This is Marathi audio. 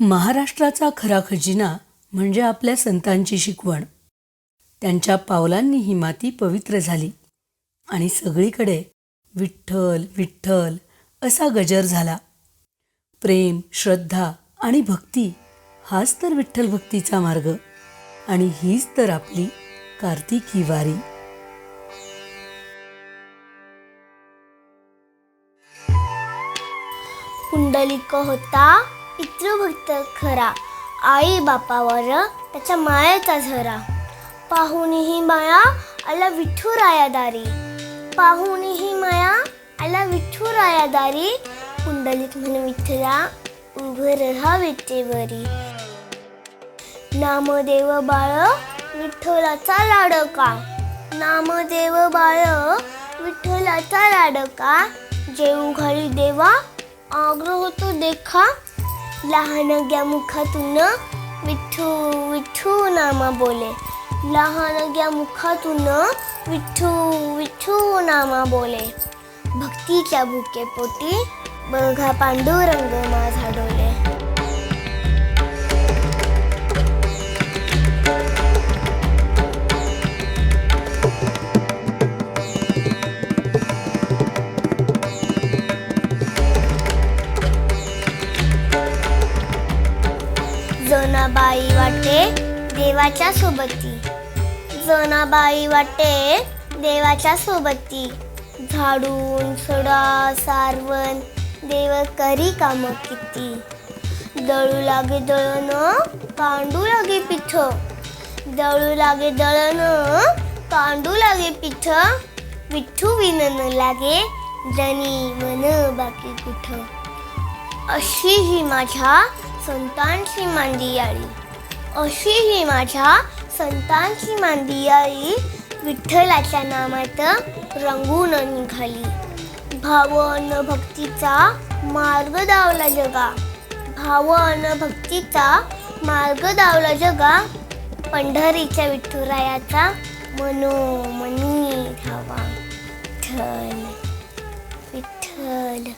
महाराष्ट्राचा खरा खजिना म्हणजे आपल्या संतांची शिकवण. त्यांच्या पावलांनी ही माती पवित्र झाली आणि सगळीकडे विठ्ठल विठ्ठल असा गजर झाला. प्रेम श्रद्धा आणि भक्ती हाच तर विठ्ठल भक्तीचा मार्ग आणि हीच तर आपली कार्तिकी वारी. पुंडलिक होता पितृभक्ती खरा. आई बापावर त्याच्या मायेचा झरा. पाहुणीही माया आला विठुराया दारी पाहुणीही माया आला विठुराया दारी कुंडलीत म्हण विठ्ठला उभं रहा विटेवरी. नामदेव बाळ विठ्ठलाचा लाडका. नामदेव बाळ विठ्ठलाचा लाडका. जेऊ घाली देवा आग्रह होतो देखा. लहानग्या मुखातून विठ्ठू विठ्ठू नामा बोले. लहानग्या मुखातून विठ्ठू विठ्ठू नामा बोले. भक्तीच्या भुके पोटी बघा पांडुरंग माझा. जनाबाई वाटे देवाच्या सोबती. जनाबाई वाटे देवाच्या सोबती. झाडून सडा सारवण देव करी काम किती. दळू लागे दळण कांडू लागे पिठ. दळू लागे दळण कांडू लागे पिठ. विठ्ठू विनन लागे जनी मन बाकी कुठ. अशी ही माझ्या संतांची मांदियाळी अशी ही माझ्या संतांची मांदियाळी विठ्ठलाच्या नामात रंगून निघाली. भाव अन भक्तीचा मार्ग दावला जगा. भाव अन भक्तीचा मार्ग दावला जगा. पंढरीच्या विठ्ठुरायाचा मनोमनी धावा. विठ्ठल विठ्ठल.